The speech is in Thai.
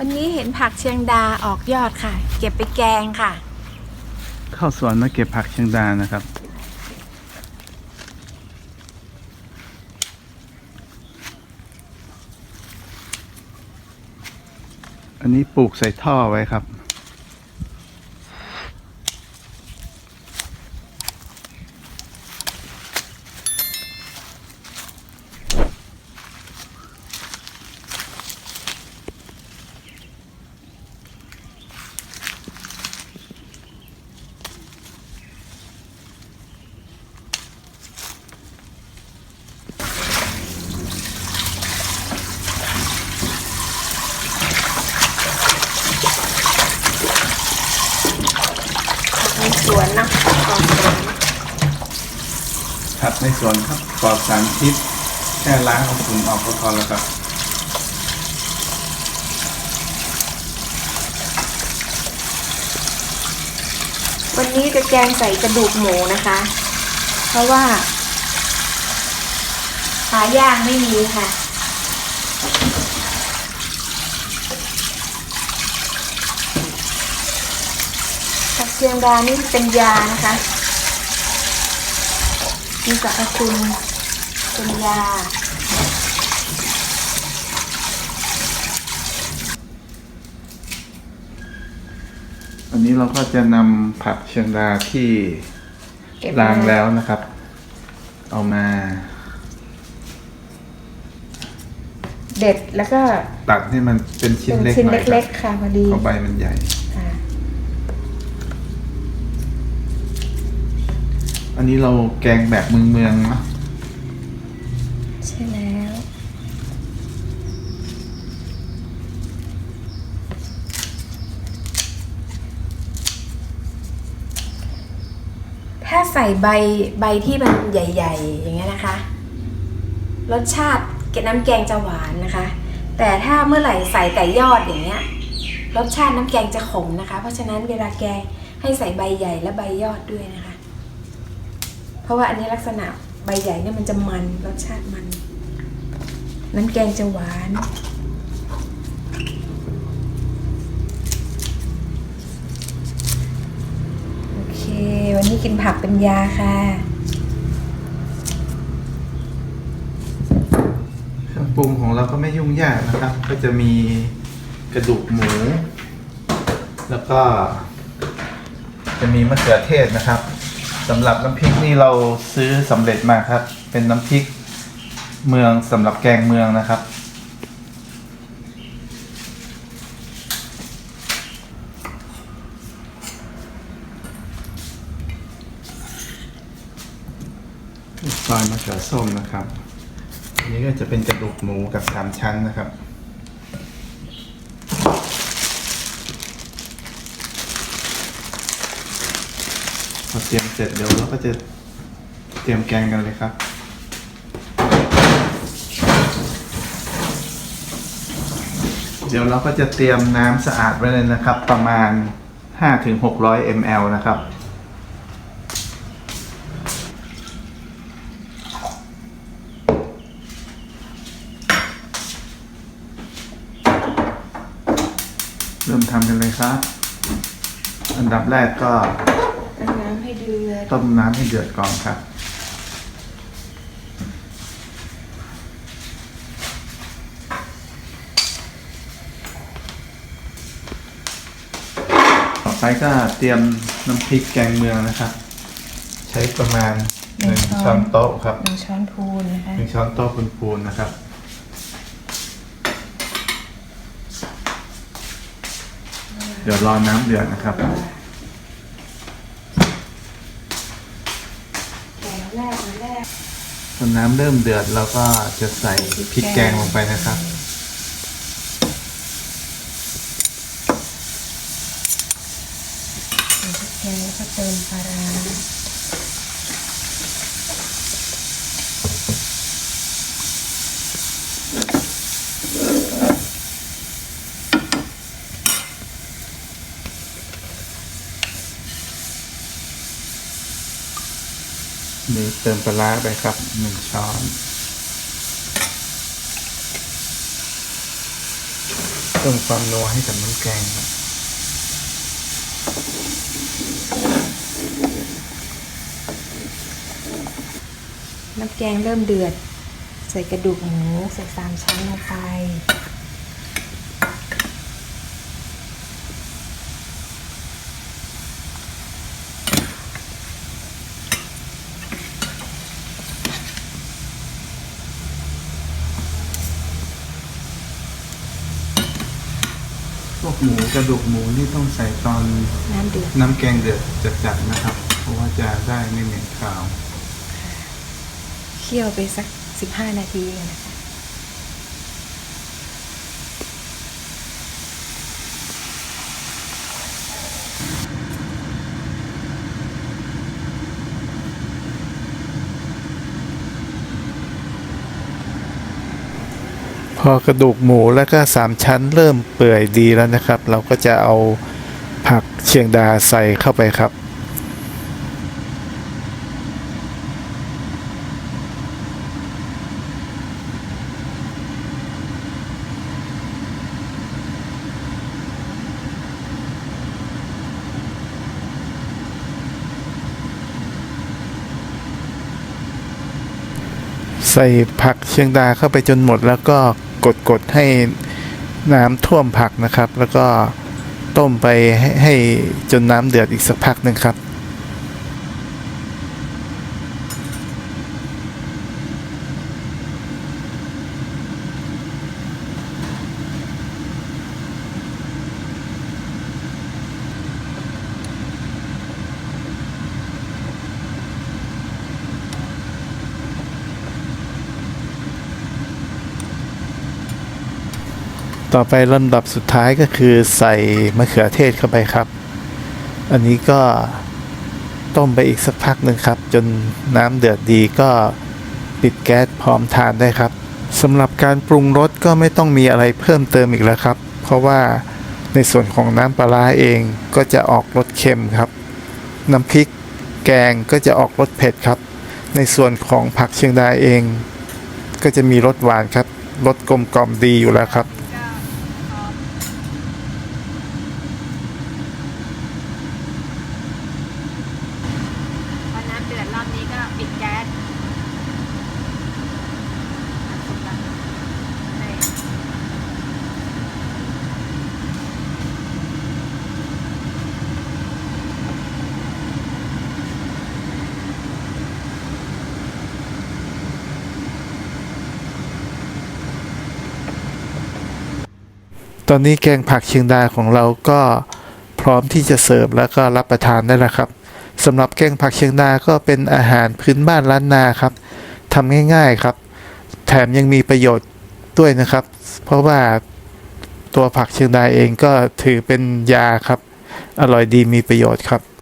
วันนี้เห็นผักเชียงดาออกยอดค่ะ เก็บไปแกงค่ะ เข้าสวนมาเก็บผักเชียงดานะครับ อันนี้ปลูกใส่ท่อไว้ครับ สวนนะออกสวนผักในสวนครับปลอดสารพิษแค่ล้างเอาฝุ่นออกก็พอแล้วครับวันนี้จะแกงใส่กระดูกหมูนะคะ เพราะว่าขาย่างไม่มีค่ะ ผักเชี ยงดานี่เป็นยานะคะ มีสรรพคุณเป็นยา อันนี้เราก็จะนำผักเชียงดาที่เก็บล้างมาแล้วนะครับ เอามาเด็ดแล้วก็ตัดให้มันเป็นชิ้นเป็นเล็กชิ้นหน่อยคเล็รักบๆค่ะพอดีเพราะใบมันใหญ่ ค่ะ อันนี้เราแกงแบบเมืองเมืองๆนะใช่แล้ว ถ้าใส่ใบใบที่มันใหญ่ ๆ อย่างเงี้ยนะคะ รสชาติเก็น้ำแกงจะหวานนะคะ แต่ถ้าเมื่อไหร่ใส่แต่ยอดอย่างเงี้ยรสชาติน้ำแกงจะขมนะคะ เพราะฉะนั้นเวลาแกงให้ใส่ใบใหญ่และใบยอดด้วยนะคะ เพราะว่าอันนี้ลักษณะใบใหญ่เนี่ยมันจะมันรสชาติมัน น้ำแกงจะหวาน โอเค วันนี้กินผักเป็นยาค่ะเครื่องปรุงของเราก็ไม่ยุ่งยากนะครับ ก็จะมีกระดูกหมู แล้วก็ จะมีมะเขือเทศนะครับ สำหรับน้ำพริกนี่เราซื้อสำเร็จมาครับ เป็นน้ำพริกเมืองสำหรับแกงเมืองนะครับ ซอยมะเขือส้มนะครับ อันนี้ก็จะเป็นกระดูกหมูกับสามชั้นนะครับ อเตรียมเสร็จเดี๋ยวเราก็จะเตรียมแกงกันเลยครับ เดี๋ยวเราก็จะเตรียมน้ำสะอาดไว้เลยนะครับ ประมาณ 5-600 ml นะครับเริ่มทำกันเลยครับ อันดับแรกก็ ตั้งน้ำให้เดือด ต้มน้ำให้เดือดก่อนครับ ต่อไปก็เตรียมน้ำพริกแกงเมืองนะครับ ใช้ประมาณหนึ่งช้อนโต๊ะครับหนึ่งช้อนพูนนะคะหนึ่งช้อนโต๊ะพูนๆนะครับเดี๋ยวรอน้ำเดือดนะครับ แกงแรกแรก พอน้ำเริ่มเดือดเราก็จะใส่พริกแกงลงไปนะครับ พริกแกงแล้วก็เติมปลาร้า นี่เติมปลาร้าไปครับหนึ่งช้อน เพิ่มความนัวให้กับน้ำแกงครับน้ำแกงเริ่มเดือด ใส่กระดูกหมูใส่สามชั้นลงไป วกหมูกระดูกหมูนี่ต้องใส่ตอนน้ำเดือดน้ำแกงเดือดจัดๆนะครับ เพราะว่าจะได้ไม่เหม็นคาว เคี่ยวไปสัก15นาทีนะ พอกระดูกหมูแล้วก็สามชั้นเริ่มเปื่อยดีแล้วนะครับ เราก็จะเอาผักเชียงดาใส่เข้าไปครับ ใส่ผักเชียงดาเข้าไปจนหมดแล้วก็ กดกดให้น้ำท่วมผักนะครับ แล้วก็ต้มไปให้ให้จนน้ำเดือดอีกสักพักหนึ่งครับ ต่อไปลำดับสุดท้ายก็คือใส่มะเขือเทศเข้าไปครับ อันนี้ก็ต้มไปอีกสักพักหนึ่งครับ จนน้ำเดือดดีก็ปิดแก๊สพร้อมทานได้ครับสำหรับการปรุงรสก็ไม่ต้องมีอะไรเพิ่มเติมอีกแล้วครับ เพราะว่าในส่วนของน้ำปลาร้าเองก็จะออกรสเค็มครับ น้ำพริกแกงก็จะออกรสเผ็ดครับ ในส่วนของผักเชียงดาเอง ก็จะมีรสหวานครับรสกลมกล่อมดีอยู่แล้วครับ พอน้ำเดือดรอบนี้ก็ปิดแก๊สให้ ตอนนี้แกงผักเชียงดาของเราก็พร้อมที่จะเสิร์ฟแล้วก็รับประทานได้แล้วครับสำหรับแกงผักเชียงดาก็เป็นอาหารพื้นบ้านล้านนาครับทำง่ายๆครับ แถมยังมีประโยชน์ด้วยนะครับ เพราะว่าตัวผักเชียงดาเองก็ถือเป็นยาครับ อร่อยดีมีประโยชน์ครับ